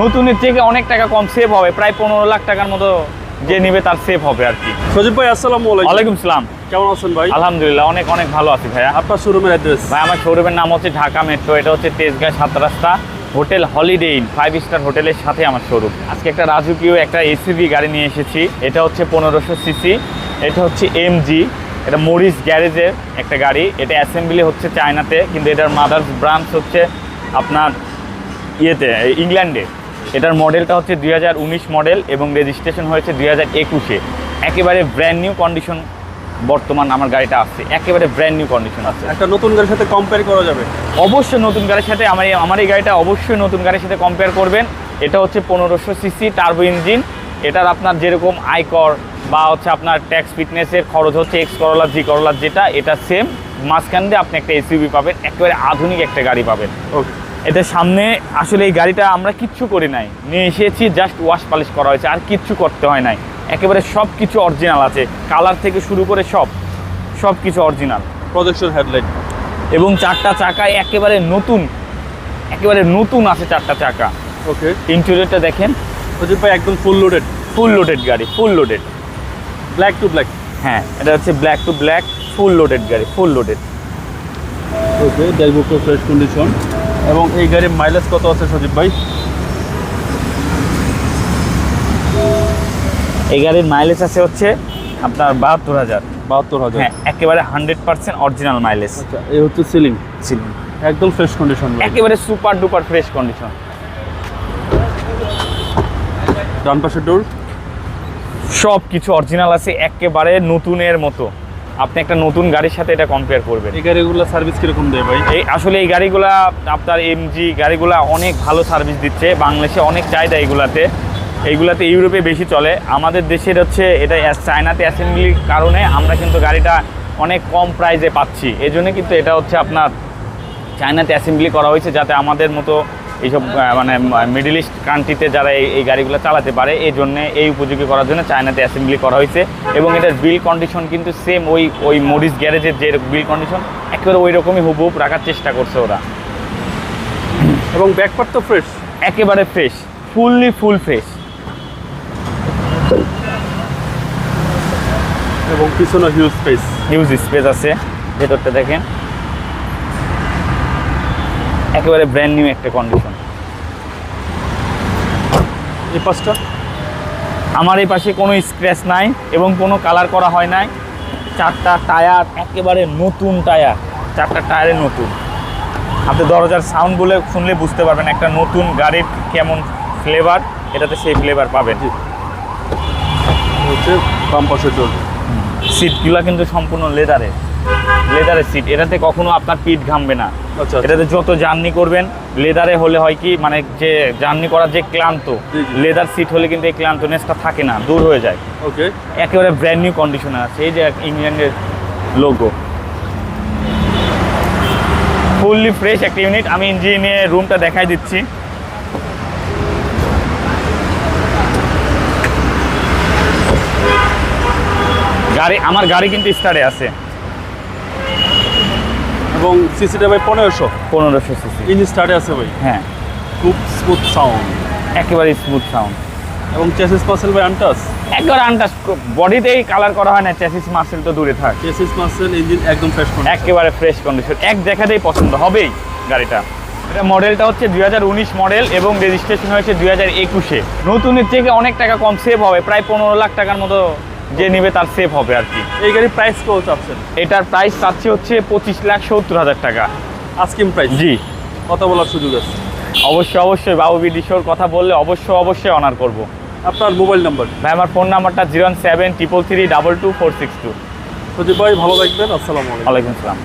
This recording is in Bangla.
নতুনের থেকে অনেক টাকা কম সেভ হবে প্রায় পনেরো লাখ টাকার মতো যে নিবে তার সেভ হবে আর কি। সজীব ভাই আসসালাম আলাইকুম। সালাম। কেমন আছেন ভাই? আলহামদুলিল্লাহ অনেক অনেক ভালো আছি ভাইয়া। আপনার শোরুমের অ্যাড্রেস ভাই আমার শোরুমের নাম হচ্ছে ঢাকা মেট্রো এটা হচ্ছে তেজগাঁ সাত রাস্তা hotel holiday inn five star হোটেলের সাথে আমার শোরুম আজকে একটা রাজকীয় একটা এসিভি গাড়ি নিয়ে এসেছি এটা হচ্ছে পনেরোশো সিসি এটা হচ্ছে এমজি এটা মরিস গ্যারেজের একটা গাড়ি এটা অ্যাসেম্বলি হচ্ছে চায়নাতে কিন্তু এটার মাদার্স ব্রাঞ্চ হচ্ছে আপনার ইয়েতে ইংল্যান্ডে। এটার মডেলটা হচ্ছে দুই হাজার উনিশ মডেল এবং রেজিস্ট্রেশন হয়েছে দুই হাজার একুশে। একেবারে ব্র্যান্ড নিউ কন্ডিশন বর্তমান আমার গাড়িটা আসছে একেবারে ব্র্যান্ড নিউ কন্ডিশন আছে। একটা নতুন গাড়ির সাথে কম্পেয়ার করা যাবে? অবশ্যই নতুন গাড়ির সাথে আমার আমার এই গাড়িটা অবশ্যই নতুন গাড়ির সাথে কম্পেয়ার করবেন। এটা হচ্ছে পনেরোশো সিসি টার্বো ইঞ্জিন এটার আপনার যেরকম আয়কর বা হচ্ছে আপনার ট্যাক্স ফিটনেসের খরচ হচ্ছে এক্স করলা জি করলা যেটা এটা সেম মাঝখান দিয়ে আপনি একটা এসইউভি পাবেন। একেবারে আধুনিক একটা গাড়ি পাবেন। ওকে এটার সামনে আসলে এই গাড়িটা আমরা কিচ্ছু করি নাই। নিয়ে এসেছি জাস্ট ওয়াশ পালিশ করা হয়েছে আর কিচ্ছু করতে হয় নাই। একেবারে সব কিছু অরিজিনাল আছে। কালার থেকে শুরু করে সব সব কিছু অরিজিনাল প্রজেকশন হেডলাইট এবং চারটা চাকায় একেবারে নতুন একেবারে নতুন আছে চারটা চাকা। ওকে ইন্টেরিয়রটা দেখেন। সজীব ভাই একদম ফুল লোডেড ফুল লোডেড গাড়ি full loaded black to black হ্যাঁ এটা হচ্ছে black to black full loaded গাড়ি ফুল লোডেড ওকে ড্যাশবোর্ডটা ফ্রেশ কন্ডিশন এবং এই গাড়ির মাইলেজ কত আছে সজীব ভাই? এই গাড়ির মাইলেজ আছে হচ্ছে আপনার বাহাত্তর হাজার। বাহাত্তর হাজার। হ্যাঁ একেবারে হান্ড্রেড পার্সেন্ট অরিজিনাল মাইলেজ আচ্ছা এই হচ্ছে সিলিং সিলিং একদম ফ্রেশ কন্ডিশন একেবারে সুপার ডুপার ফ্রেশ কন্ডিশন ডান পাশের ডোর সব কিছু অরিজিনাল আছে একেবারে নতুনের মতো। আপনি একটা নতুন গাড়ির সাথে এটা কম্পেয়ার করবেন। এই গাড়িগুলো সার্ভিস কীরকম দেয় ভাই? এই আসলে এই গাড়িগুলা আপনার এমজি গাড়িগুলা অনেক ভালো সার্ভিস দিচ্ছে। বাংলাদেশে অনেক চাহিদা এইগুলাতে এইগুলাতে ইউরোপে বেশি চলে। আমাদের দেশের হচ্ছে এটা চায়নাতে অ্যাসেম্বলির কারণে আমরা কিন্তু গাড়িটা অনেক কম প্রাইসে পাচ্ছি। এই জন্য কিন্তু এটা হচ্ছে আপনার চায়নাতে অ্যাসেম্বলি করা হয়েছে যাতে আমাদের মতো এইসব মানে মিডল ইস্ট কান্ট্রিতে যারা এই গাড়িগুলো চালাতে পারে এই জন্য এই উপযোগী করার জন্য চায়নাতে অ্যাসেম্বলি করা হয়েছে। এবং এটার বিল কন্ডিশন কিন্তু সেম ওই ওই মরিস গ্যারেজের যে বিল কন্ডিশন একেবারে ওই রকমই হুবহুব রাখার চেষ্টা করছে ওরা। এবং ব্যাকপার্ট তো ফ্রেশ একেবারে ফ্রেশ ফুললি ফুল ফ্রেশ এবং পিছনে হিউজ স্পেস হিউজ স্পেস আছে ভেতরটা দেখেন। একেবারে ব্র্যান্ড নিউ একটা কন্ডিশন এই পাঁচটা আমার এই পাশে কোনো স্ক্র্যাচ নাই এবং কোনো কালার করা হয় নাই। চারটা টায়ার একেবারে নতুন টায়ার চারটা টায়ারে নতুন। আপনি দরজার সাউন্ড বলে শুনলে বুঝতে পারবেন একটা নতুন গাড়ির কেমন ফ্লেভার এটাতে সেই ফ্লেভার পাবেন। হচ্ছে বাম সিটগুলো কিন্তু সম্পূর্ণ লেদারের লেদারের সিট এটাতে কখনো আপনার পিঠ ঘামবে না। আচ্ছা এটাতে যত জার্নি করবেন লেদারে হলে হয় কি মানে যে জার্নি করার যে ক্লান্ত। লেদার সিট হলে কিন্তু এই ক্লান্তনেসটা থাকে না দূর হয়ে যায়। ওকে একেবারে ব্র্যান্ড নিউ কন্ডিশনে আছে। এই যে ইংল্যান্ডের লোগো ফুললি ফ্রেশ একটা ইউনিট আমি ইঞ্জিনিয়ে রুমটা দেখাই দিচ্ছি। গাড়ি আমার গাড়ি কিন্তু স্টার্টে আছে। এবং সিসিটা ভাই পনেরোশো। পনেরোশো সিসি। ইঞ্জিন স্টার্টে আছে ভাই। হ্যাঁ। খুব স্মুথ সাউন্ড একেবারে স্মুথ সাউন্ড এবং চেসিস মাসেল ভাই আনটাস একবার আনটাস বডিতেই কালার করা হয় না চেসিস মাসেল তো দূরে থাক। চেসিস মাসেল ইঞ্জিন একদম ফ্রেশ কন্ডিশন একেবারে ফ্রেশ কন্ডিশন এক দেখাতেই পছন্দ হবেই গাড়িটা। এটা মডেলটা হচ্ছে দু হাজার উনিশ মডেল এবং রেজিস্ট্রেশন হয়েছে দুই হাজার একুশে। নতুনের থেকে অনেক টাকা কম সেভ হবে প্রায় পনেরো লাখ টাকার মতো যে নেবে তার সেভ হবে আর কি। এই গাড়ির প্রাইস কত চাচ্ছেন? এটার প্রাইস চাচ্ছি হচ্ছে পঁচিশ লাখ সত্তর হাজার টাকা। আজকিম প্রাইস জি। কথা বলার সুযোগ আছে। অবশ্যই অবশ্যই বাবু বিডিশোর কথা বললে অবশ্যই অবশ্যই অনার করব। আপনার মোবাইল নাম্বার ভাই আমার ফোন নাম্বারটা zero seven triple three double two four six two Sajib ভাই ভালো থাকবেন আসসালামু আলাইকুম। আলাইকুম আসসালাম।